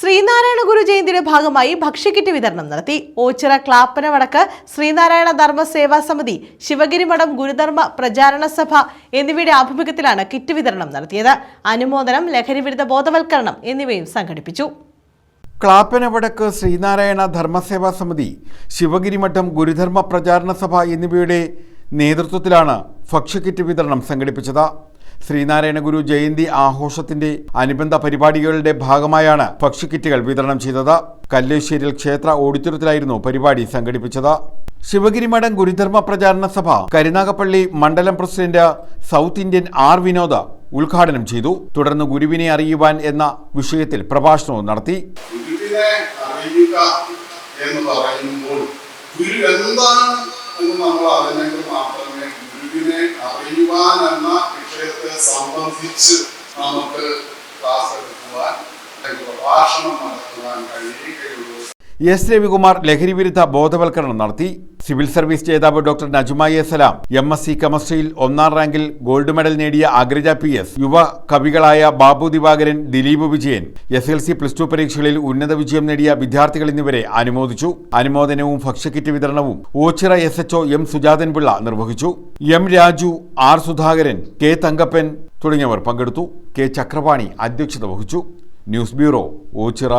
ശ്രീനാരായണ ഗുരു ജയന്തിയുടെ ഭാഗമായി ഭക്ഷ്യക്കിറ്റ് വിതരണം നടത്തി. ഓച്ചിറ ക്ലാപ്പന വടക്ക് ശ്രീനാരായണ ധർമ്മ സേവാ സമിതി ശിവഗിരി മഠം ഗുരുധർമ്മ പ്രചാരണ സഭ എന്നിവയുടെ ആഭിമുഖ്യത്തിലാണ് കിറ്റ് വിതരണം നടത്തിയത്. അനുമോദനം ലഹരിവിരുദ്ധ ബോധവൽക്കരണം എന്നിവയും സംഘടിപ്പിച്ചു. ക്ലാപ്പന വടക്ക് ശ്രീനാരായണ ധർമ്മസേവാ സമിതി ശിവഗിരി മഠം ഗുരുധർമ്മ പ്രചാരണ സഭ എന്നിവയുടെ നേതൃത്വത്തിലാണ് ഭക്ഷ്യക്കിറ്റ് വിതരണം സംഘടിപ്പിച്ചത്. ശ്രീനാരായണ ഗുരു ജയന്തി ആഘോഷത്തിന്റെ അനുബന്ധ പരിപാടികളുടെ ഭാഗമായാണ് ഭക്ഷ്യക്കിറ്റുകൾ വിതരണം ചെയ്തത്. കല്ലേശ്ശേരിൽ ക്ഷേത്ര ഓഡിറ്റോറിയത്തിലായിരുന്നു പരിപാടി സംഘടിപ്പിച്ചത്. ശിവഗിരിമഠം ഗുരുധർമ്മ പ്രചാരണ സഭ കരുനാഗപ്പള്ളി മണ്ഡലം president South Indian R Vinod ഉദ്ഘാടനം ചെയ്തു. തുടർന്ന് ഗുരുവിനെ അറിയുവാൻ എന്ന വിഷയത്തിൽ പ്രഭാഷണവും നടത്തി. എന്ന് ഗുരു എന്താണ് നമ്മൾ അറിഞ്ഞെങ്കിൽ മാത്രമേ ഗുരുവിനെ അറിയുവാൻ എന്ന സംബന്ധിച്ച് നമുക്ക് ക്ലാസ് എടുക്കുവാൻ പ്രഭാഷണം നടത്തുവാൻ കഴിയുകയുള്ളൂ. എസ് രവികുമാർ ലഹരി വിരുദ്ധ ബോധവൽക്കരണം നടത്തി. സിവിൽ സർവീസ് ജേതാവ് doctor Najumaya Salam M S C കെമിസ്ട്രിയിൽ ഒന്നാം റാങ്കിൽ ഗോൾഡ് മെഡൽ നേടിയ അഗ്രജ പി എസ് യുവ കവികളായ Babu Divakaran Dileep Vijayan S L C plus two പരീക്ഷകളിൽ ഉന്നത വിജയം നേടിയ വിദ്യാർത്ഥികൾ എന്നിവരെ അനുമോദിച്ചു. അനുമോദനവും ഭക്ഷ്യക്കിറ്റ് വിതരണവും Ochira S H O M Sujathan Pillai നിർവഹിച്ചു. M Raju R Sudhakaran K Thankappan തുടങ്ങിയവർ പങ്കെടുത്തു. കെ ചക്രപാണി അധ്യക്ഷത വഹിച്ചു. News bureau Ochira.